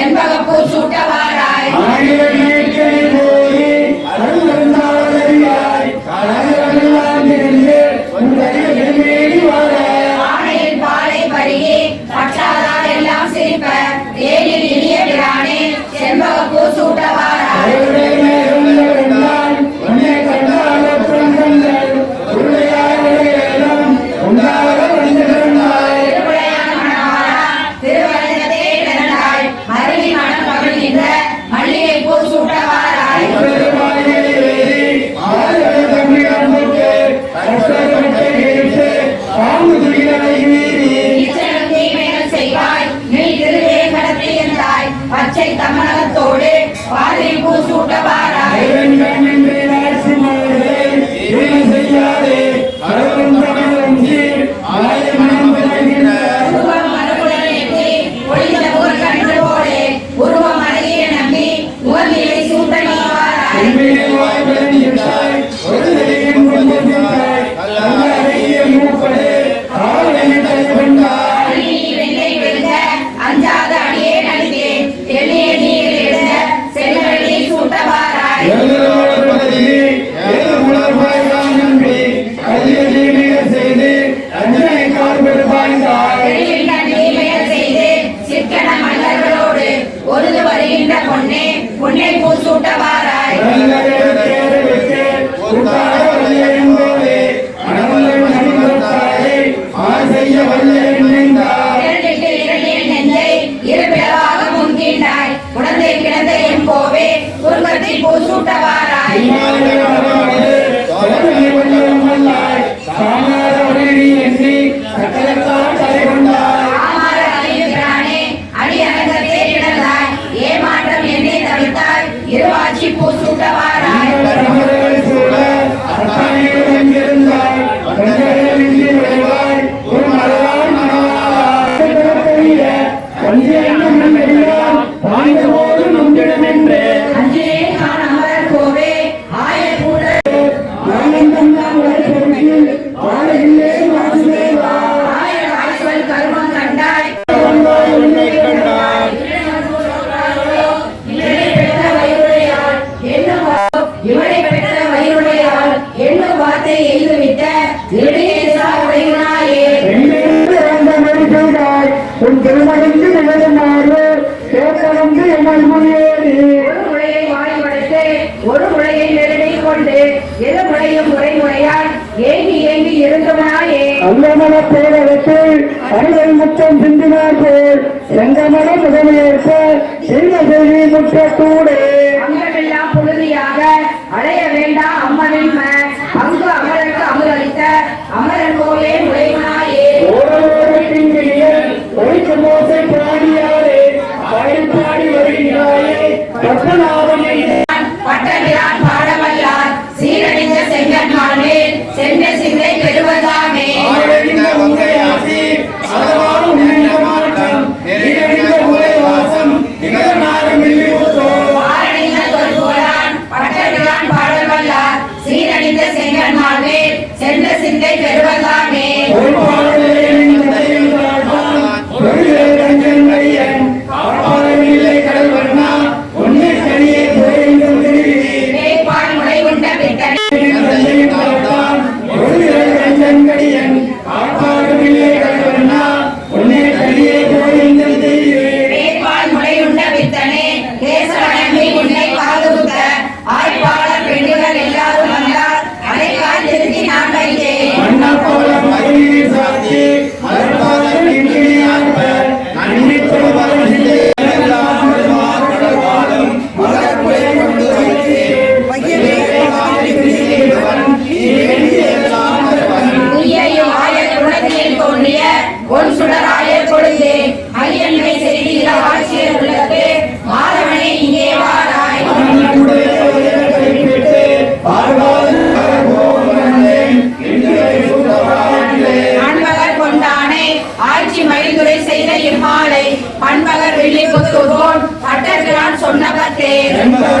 செண்பகப்பூ சூட்டவாராய் ஏங்கி ஏங்கி இருந்தவனாயே அல்லமன பேரவைக்கு அருளை முத்தம் சிந்தினார் போல் செங்கமன முதலியேற்ப சின்ன செய்தி முற்ற கூடே. அங்கமெல்லாம் புழுதியாக அடைய வேண்டாம் அம்மனின் அங்கு அமரருக்கு அமுதளித்த அமரன் கோயிலே முறைவனாயே ஒழிக்கும் மோசை பிராணியாரே பாடி பாடி வருகிறாயே. கற்பனாவே செய்த இம்மாலை பண்பகர் வெள்ளி புத்துவோன் பட்டர்கிறான் சொன்ன பத்தே பண்பகர்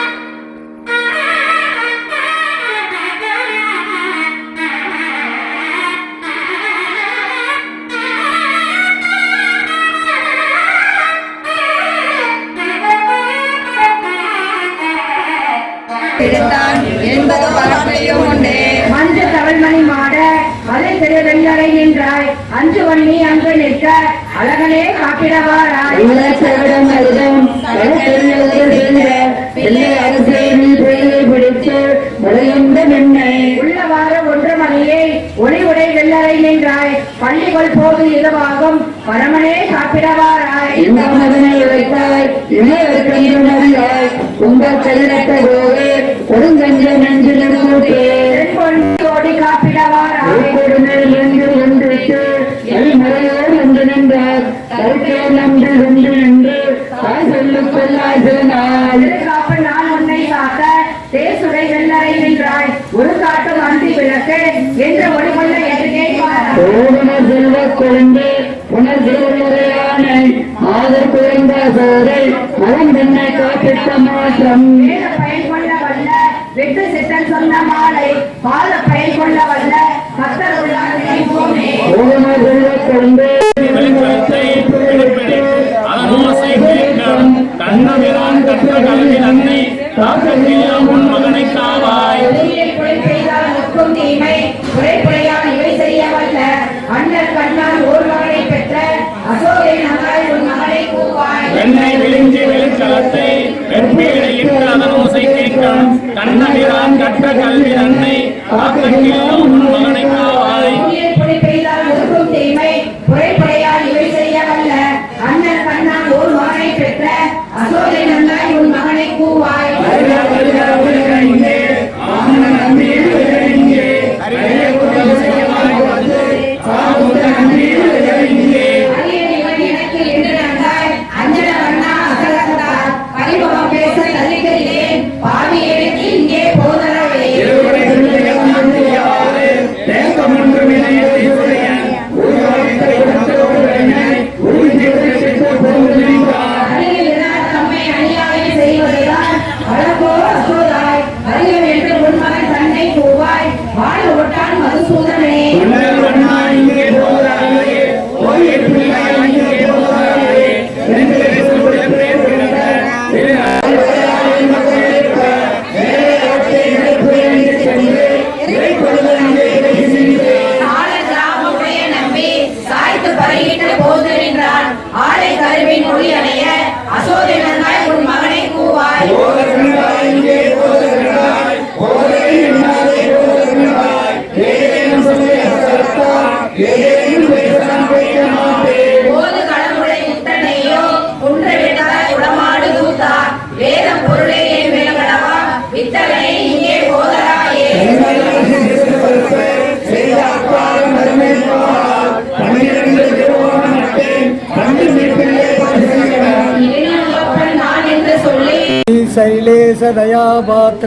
அஞ்சு வண்ணி அங்கு நிற்க அழகனே காப்பிடவாராய் உள்ளவாறு ஒன்று மணியை ஒளி உடை வெள்ளரை நின்றாய். பள்ளிகள் போது இதுவாகும். பரமனே காப்பிடவாராய் உங்கள் கல்லட்ட போது ஒருங்கஞ்ச நெஞ்சில் ஓடி காப்பிடவாராய் நன்று என்று நின்று சொல்லு கொள்ளாய் காப்பு நான் உன்னை காக்க தேசுரை வெள்ளரை நின்றாய். ஒரு காட்டும் அந்தி விளக்கு என்ற ஓடுன செல்வ குழந்தை திருமுறையானை ஆதர் குறைந்த சோதை அவன் தன்னை காப்பிட்ட மாற்றம். கொள்ள வல்ல வெட்டு சித்தன் சொன்ன மாலை பாத பயன் கொள்ள வல்ல பக்தர் உள்ளாரை ஓடுன செல்வ குழந்தை ஓர் மகனை பெற்ற அசோகை நகராய் உன் மகனை கூவாய் வெண்ணை விழுங்கி வெளிச்சலத்தை வெற்பீடையிட்டு அதனோசை கேட்கும். கண்ணபிரான் கற்ற கல்வி நன்னை காக்கத்தியா உன் மகனை காவாய் Yeah.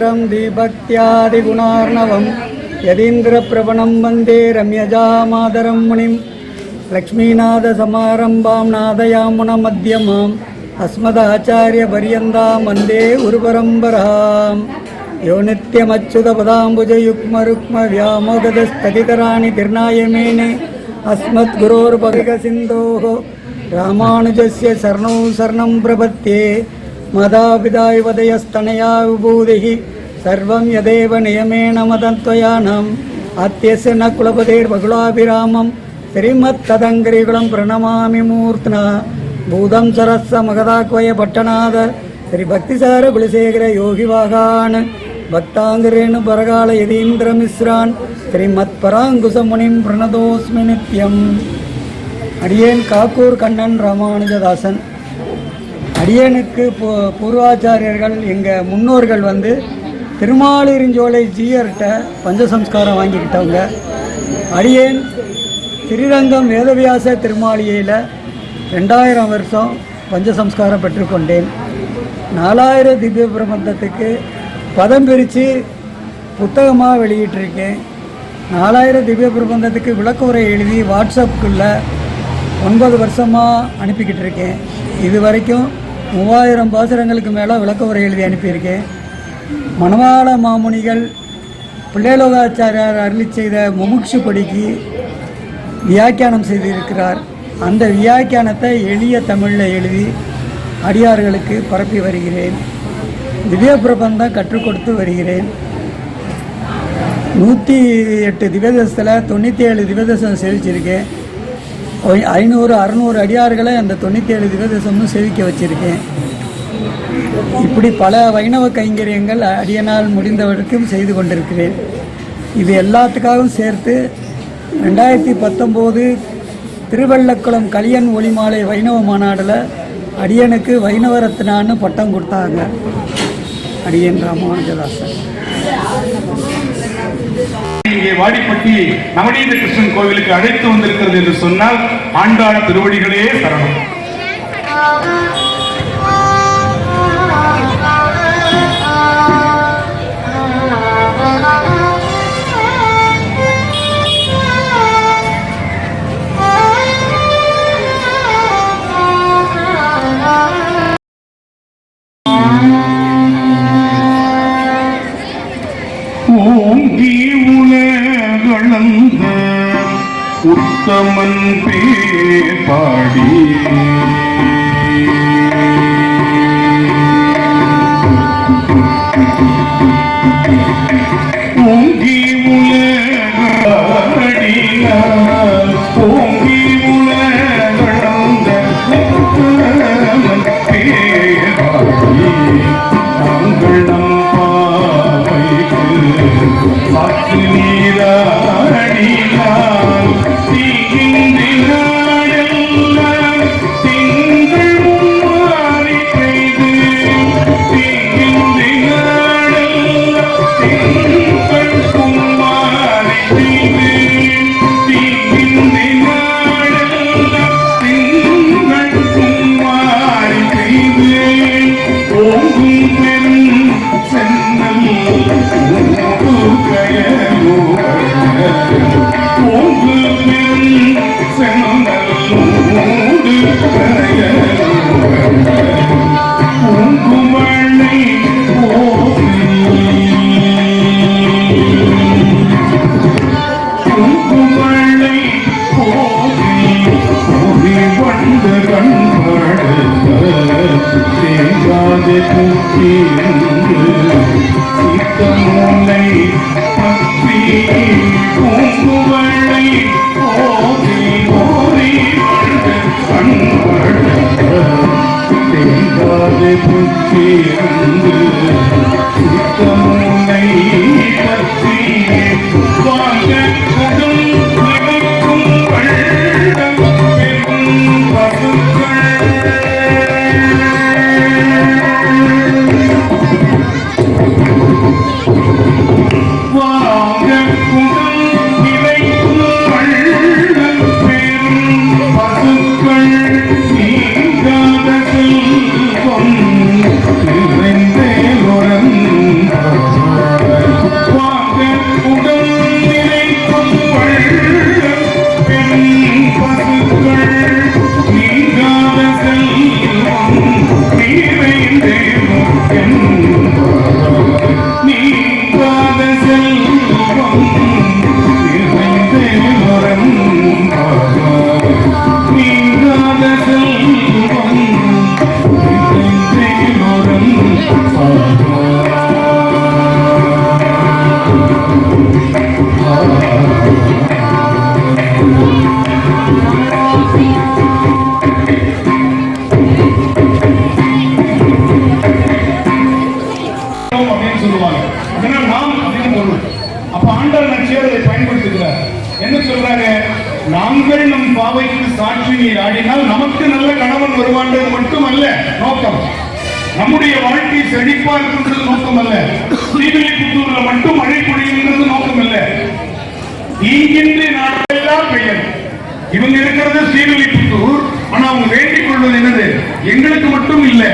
ध्रुवशङ्करं दीभक्त्यादिगुणार्णवं यदीन्द्रप्रवणं वन्दे रम्यजामादरं मुनिं लक्ष्मीनादसमारम्भां नादयामुणमध्यमाम् अस्मदाचार्यपर्यन्तां वन्दे गुरुपरम्परां यो नित्यमच्युतपदाम्बुजयुक्मरुक्मव्यामोदस्ततितराणि तिर्नायमेने अस्मद्गुरोर्भगसिन्धोः रामानुजस्य शरणौ शरणं प्रपत्ये मदापिदाय वदयस्तनया विभूतिः சர்வம் எதேவ நியமேன மதத்வயானம். அத்தியச ந குலபதேர் பகுலாபிராமம். ஸ்ரீமத் ததங்கிரிகுலம் பிரணமாமி மூர்த்தனா பூதம் சரஸ்ஸ மகதாக்வய பட்டநாதர் ஸ்ரீ பக்திசார குலசேகர யோகி வாகான. பக்தாங்கரேணு பரகால யதீந்திர மிஸ்ரான். ஸ்ரீமத் பராங்குச முனிம் பிரணதோஸ்மி நித்யம். அடியேன் காக்கூர் கண்ணன் ராமானுஜதாசன். அடியனுக்கு பூ பூர்வாச்சாரியர்கள் எங்கள் முன்னோர்கள் வந்து திருமாலிருஞ்சோலை ஜீயர்கிட்ட பஞ்சசம்ஸ்காரம் வாங்கிக்கிட்டவங்க. அடியேன் ஸ்ரீரங்கம் வேதவியாச திருமாளிகையில் ரெண்டாயிரம் வருஷம் பஞ்சசம்ஸ்காரம் பெற்றுக்கொண்டேன். நாலாயிரம் திவ்ய பிரபந்தத்துக்கு பதம் பிரித்து புத்தகமாக வெளியிட்டிருக்கேன். நாலாயிரம் திவ்ய பிரபந்தத்துக்கு விளக்குரை எழுதி வாட்ஸ்அப்புக்குள்ள ஒன்பது வருஷமாக அனுப்பிக்கிட்டு இருக்கேன் இது வரைக்கும் மூவாயிரம் பாசுரங்களுக்கு மேலே விளக்குரை எழுதி அனுப்பியிருக்கேன். மணவாள மாமுனிகள் பிள்ளையலோகாச்சாரியார் அருளி செய்த முமுட்சு படிக்கு வியாக்கியானம் செய்திருக்கிறார். அந்த வியாக்கியானத்தை எளிய தமிழில் எழுதி அடியார்களுக்கு பரப்பி வருகிறேன். திவ்ய பிரபந்தம் கற்றுக் கொடுத்து வருகிறேன். நூற்றி எட்டு திவ்யதசத்தில் தொண்ணூற்றி ஏழு திவ்யதசம் செவிச்சிருக்கேன். ஐநூறு அறநூறு அடியார்களை அந்த தொண்ணூற்றி ஏழு திவ்யதசமும் சேவிக்க வச்சுருக்கேன். இப்படி பல வைணவ கைங்கரியங்கள் அடியனால் முடிந்தவருக்கும் செய்து கொண்டிருக்கிறேன். இது எல்லாத்துக்காகவும் சேர்த்து ரெண்டாயிரத்தி பத்தொம்போது திருவள்ளக்குளம் கலியன் ஒளிமாலை வைணவ மாநாடில் அடியனுக்கு வைணவ ரத்னான்னு பட்டம் கொடுத்தாங்க. அடியன் ராமானுஜதாசன். இங்கே வாடிப்பட்டி நவநீத கிருஷ்ணன் கோவிலுக்கு அழைத்து வந்திருக்கிறது என்று சொன்னால் ஆண்டாள் திருவடிகளே சரணம். உத்தமன் பேர் பாடி நாங்கள் நம் பாவைக்கு சாட்சி நீர் ஆடினால் நமக்கு நல்ல கணவன் வருவான்றது மட்டுமல்ல நோக்கம். நம்முடைய வாழ்க்கை செழிப்பா இருக்கின்றது நோக்கம் அல்ல ஸ்ரீவில்லிபுத்தூர்ல மட்டும் மழை பொழியுன்றது நோக்கம் அல்ல ஈங்கின்றி நாடெல்லாம் பெயர். இவங்க இருக்கிறது ஸ்ரீவில்லிபுத்தூர். ஆனா அவங்க வேண்டிக் கொள்வது என்னது? எங்களுக்கு மட்டும் இல்ல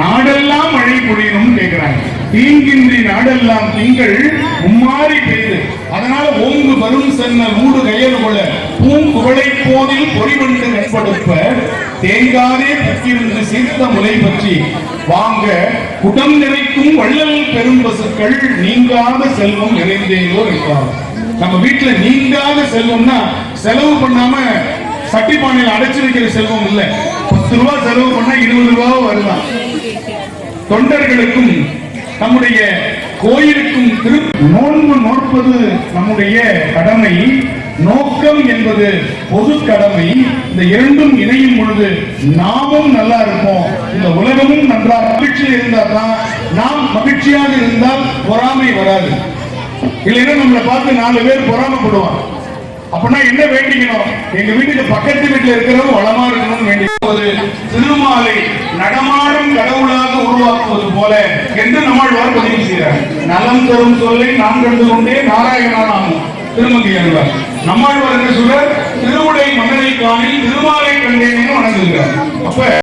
நாடெல்லாம் மழை பொழியணும்னு கேட்கிறாங்க தீங்கின்றி நாடெல்லாம் திங்கள் உம்மாறி பெய்து. அதனால ஓங்கு வரும் சென்ன ஊடு கையல் கொள்ள பூங்குவளை போதில் பொறிவண்டு நட்படுப்ப தேங்காதே பக்கிருந்து சீர்த்த முலை பற்றி வாங்க குடம் நிறைக்கும் வள்ளல் பெரும் பசுக்கள் நீங்காத செல்வம் நிறைந்தேனோ இருக்கிறார் நம்ம வீட்டுல நீங்காத செல்வம்னா செலவு பண்ணாம சட்டி பானையில அடைச்சு வைக்கிற செல்வம் இல்ல. பத்து ரூபா செலவு பண்ணா இருபது ரூபாவோ வரலாம். தொண்டர்களுக்கும் நம்முடைய கோயிலுக்கும் திரு நோன்பு நோற்பது நம்முடைய கடமை. நோக்க நோக்கம் என்பது பொது கடமை இந்த இரண்டும் இணையும் பொழுது நாமும் நல்லா இருப்போம். இந்த உலகமும் நன்றாக மகிழ்ச்சியில் இருந்தால் தான் நாம் மகிழ்ச்சியாக இருந்தால் பொறாமை வராது. இல்லைன்னா நம்மளை பார்த்து நாலு பேர் பொறாமப்படுவான் அப்படின்னா என்ன வேண்டிக்கணும்? எங்க வீட்டுக்கு பக்கத்து வீட்டுல இருக்கிறவங்க வளமா இருக்கணும்னு வேண்டி ஒரு திருமாலை நடமாடும் கடவுளாக உருவாக்குவது போல என்று நம்மாழ்வார் பதிவு செய்கிறார் நலம் தரும் சொல்லை நான் கண்டு கொண்டே நாராயணா நாமும் திருமங்கை அழுவார் நம்மாழ்வார் என்ன சொல்றார் திருவுடை மன்னனை காணி திருமாலை கண்டேன்னு வணங்குகிறார். அப்ப